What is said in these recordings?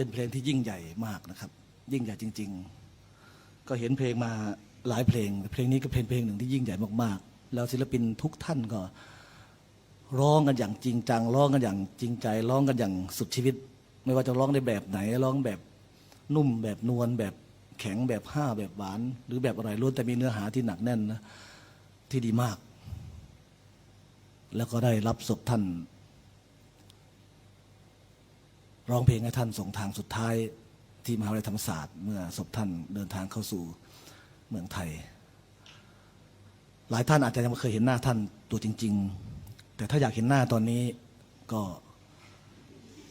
เป็นเพลงที่ยิ่งใหญ่มากนะครับ ยิ่งใหญ่จริง ๆ ก็เห็นเพลงมาหลายเพลง เพลงนี้ก็เป็นเพลงหนึ่งที่ยิ่งใหญ่มากๆ แล้วศิลปินทุกท่านก็ร้องกันอย่างจริงจังร้องกันอย่างจริงใจร้องกันอย่างสุดชีวิต ไม่ว่าจะร้องในแบบไหนร้องแบบนุ่มแบบนวลแบบแข็งแบบห้าแบบหวาน หรือแบบอะไรล้วนแต่มีเนื้อหาที่หนักแน่นนะที่ดีมาก แล้วก็ได้รับศพท่าน ร้องเพลงให้ท่านส่งทางสุดท้ายที่มหาวิทยาลัยธรรมศาสตร์ เมื่อศพท่านเดินทางเข้าสู่เมืองไทย หลายท่านอาจจะยังไม่เคยเห็นหน้าท่านตัวจริง ๆ แต่ถ้าอยากเห็นหน้าตอนนี้ก็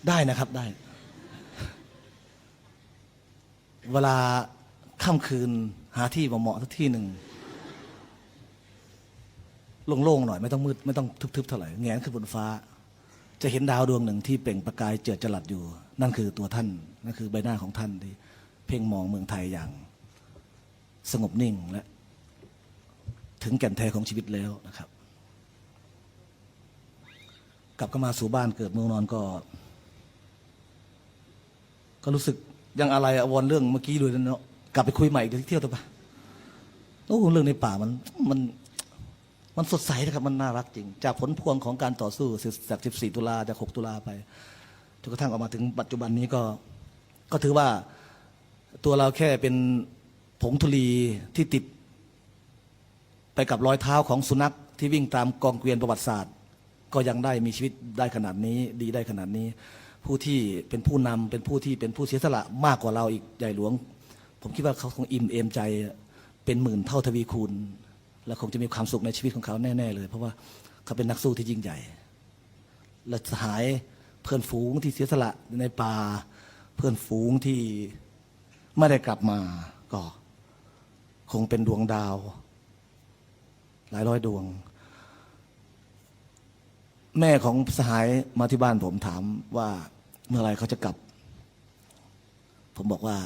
ได้นะครับได้ เวลาค่ำคืนหาที่เหมาะๆสักที่หนึ่งโล่งๆหน่อยไม่ต้องมืดไม่ต้องทึบๆเท่าไหร่แงนขึ้นบนฟ้า จะเห็นดาวดวงหนึ่งที่เปล่งประกายเจิดจรัสอยู่ นั่นคือตัวท่าน นั่นคือใบหน้าของท่านที่เพ่งมองเมืองไทยอย่าง สงบนิ่งและ ถึงแก่นแท้ของชีวิตแล้วนะครับ กลับเข้ามาสู่บ้านเกิดเมืองนอนก็ ก็รู้สึกยังอะไรอวรเรื่องเมื่อกี้เลยนะเนาะกลับไปคุยใหม่อีกเดี๋ยวเที่ยวต่อไปโอ้เรื่องในป่ามันมัน มันสดใสนะครับมันน่ารักจริง จากผลพวงของการต่อสู้จาก14 ตุลาจาก 6 ตุลาไปจนกระทั่งออกมาถึงปัจจุบันนี้ก็ ก็ถือว่าตัวเราแค่เป็นผงธุลีที่ติด ไปกับรอยเท้าของสุนัขที่วิ่งตามกองเกวียนประวัติศาสตร์ ก็ยังได้มีชีวิตได้ขนาดนี้ ดีได้ขนาดนี้ ผู้ที่เป็นผู้นำเป็นผู้ที่เป็นผู้เสียสละมากกว่าเราอีกใหญ่หลวง ผมคิดว่าเขาคงอิ่มเอมใจเป็นหมื่นเท่าทวีคูณ และคงจะมีความสุขในชีวิตของเขาแน่ ๆ เลย เพราะว่าเขาเป็นนักสู้ที่ยิ่งใหญ่ และสหายเพื่อนฝูงที่เสียสละในป่า เพื่อนฝูงที่ไม่ได้กลับมาก็ คงเป็นดวงดาว หลายร้อยดวง แม่ของสหายมาที่บ้านผมถามว่าเมื่อไรเขาจะกลับ ผมบอกว่า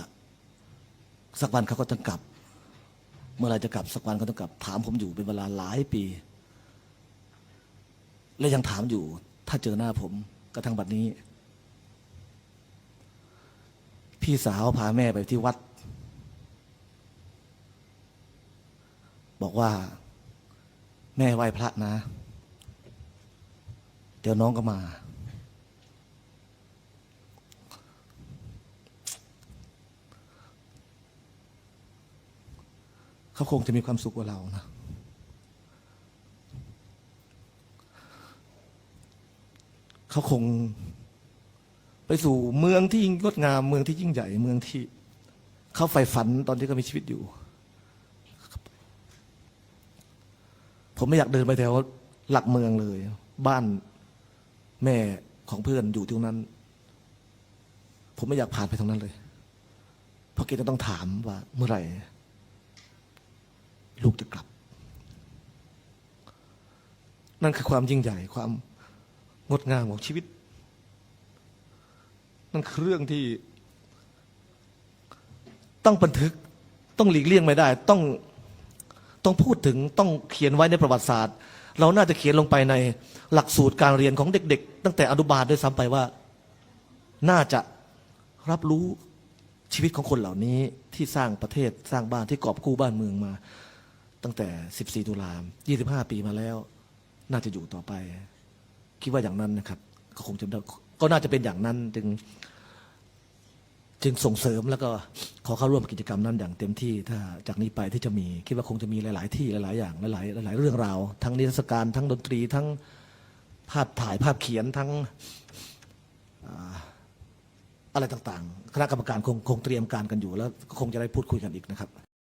สักวันเขาก็ต้องกลับ เมื่อไรจะกลับสักวันเขาต้องกลับ ถามผมอยู่เป็นเวลาหลายปี และยังถามอยู่ ถ้าเจอหน้าผมกระทั่งบัดนี้ พี่สาวพาแม่ไปที่วัด บอกว่า แม่ไหว้พระนะ เดี๋ยวน้องก็มา เขาคงจะมีความสุขกว่าเรานะเขาคง ไปสู่เมืองที่งดงาม เมืองที่ยิ่งใหญ่ เมืองที่เขาใฝ่ฝันตอนที่เขามีชีวิตอยู่ ผมไม่อยากเดินไปแถวหลักเมืองเลย บ้านแม่ของเพื่อนอยู่ตรงนั้น ผมไม่อยากผ่านไปตรงนั้นเลย เพราะแกจะต้องถามว่าเมื่อไหร่ ลูกจะกลับ นั่นคือความยิ่งใหญ่ความงดงามของชีวิต นั่นคือเรื่องที่ต้องบันทึกต้องหลีกเลี่ยงไม่ได้ ต้องต้องพูดถึงต้องเขียนไว้ในประวัติศาสตร์ เราน่าจะเขียนลงไปในหลักสูตรการเรียนของเด็ก ๆ ตั้งแต่อนุบาลด้วยซ้ำไปว่า น่าจะรับรู้ชีวิตของคนเหล่านี้ที่สร้างประเทศสร้างบ้านที่กอบกู้บ้านเมืองมา ตั้งแต่ 14 ตุลา25 ปีมาแล้ว น่าจะอยู่ต่อไป คิดว่าอย่างนั้นนะครับ ก็คงจะก็น่าจะเป็นอย่างนั้นจึง จึงส่งเสริมแล้วก็ขอเข้าร่วมกิจกรรมนั้นอย่างเต็มที่ ถ้าจากนี้ไปที่จะมี คิดว่าคงจะมีหลาย ๆ ที่หลาย ๆ อย่างหลาย ๆ หลาย ๆ เรื่องราว ทั้งนิทรรศการทั้งดนตรีทั้งภาพถ่ายภาพเขียนทั้งอะไรต่าง ๆ คณะกรรมการคงคงเตรียมการกันอยู่แล้วก็คงจะได้พูดคุยกันอีกนะครับ